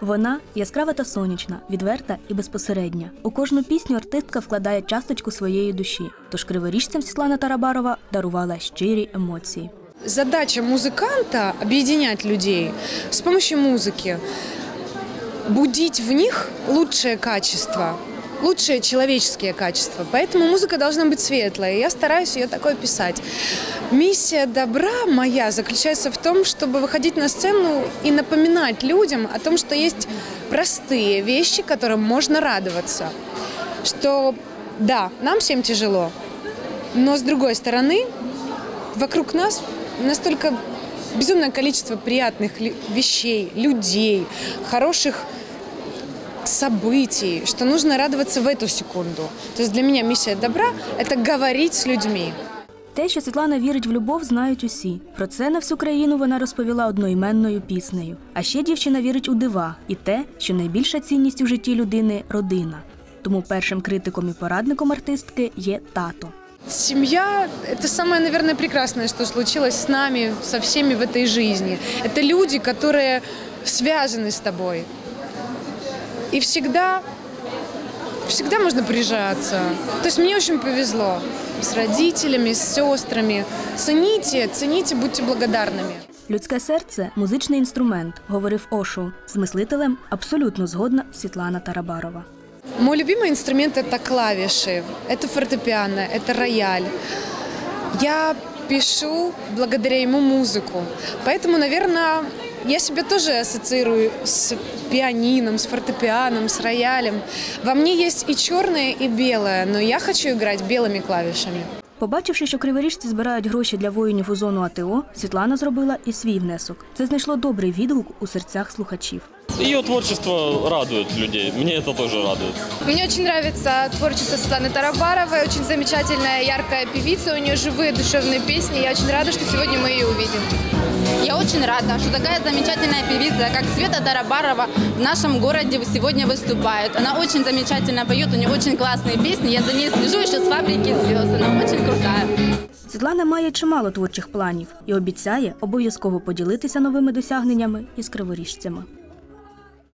Вона яскрава та сонячна, відверта і безпосередня. У кожну пісню артистка вкладає часточку своєї душі. Тож криворіжцям Світлана Тарабарова дарувала щирі емоції. Задача музыканта – объединять людей с помощью музыки, будить в них лучшее качество, лучшие человеческие качества. Поэтому музыка должна быть светлая, и я стараюсь ее такой писать. Миссия добра моя заключается в том, чтобы выходить на сцену и напоминать людям о том, что есть простые вещи, которым можно радоваться. Что да, нам всем тяжело, но с другой стороны, вокруг нас настолько безумное количество приятных вещей, людей, хороших событий, что нужно радоваться в эту секунду. То есть для меня миссия добра – это говорить с людьми. Те, що Світлана вірить в любов, знають усі. Про це на всю країну вона розповіла одноіменною піснею. А ще дівчина вірить у дива і те, що найбільша цінність у житті людини родина. Тому першим критиком і порадником артистки є тато. Семья – это самое, наверное, прекрасное, что случилось с нами, со всеми в этой жизни. Это люди, которые связаны с тобой. И всегда, всегда можно прижаться. То есть мне очень повезло с родителями, с сестрами. Цените, цените, будьте благодарными. Людське серце музичний інструмент, говорив Ошу. З мислителем абсолютно згодна Світлана Тарабарова. Мой любимый инструмент – это клавиши, это фортепиано, это рояль. Я пишу благодаря ему музыку. Поэтому, наверное, я себя тоже ассоциирую с пианином, с фортепианом, с роялем. Во мне есть и черное, и белое, но я хочу играть белыми клавишами. Побачивши, що криворіжці збирають гроші для воїнів у зону АТО, Світлана зробила і свій внесок. Це знайшло добрий відгук у серцях слухачів. Ее творчество радует людей. Мне это тоже радует. Мне очень нравится творчество Светланы Тарабаровой, очень замечательная, яркая певица, у нее живые душевные песни. Я очень рада, что сегодня мы ее увидим. Я очень рада, что такая замечательная певица, как Света Дарабарова, в нашем городе сегодня выступает. Она очень замечательно поет, у нее очень классные песни. Я за ней слежу еще с фабрики звезд. Она очень крутая. Світлана має чимало творчих планів і обіцяє обов'язково поділитися новими досягненнями із криворіжцями.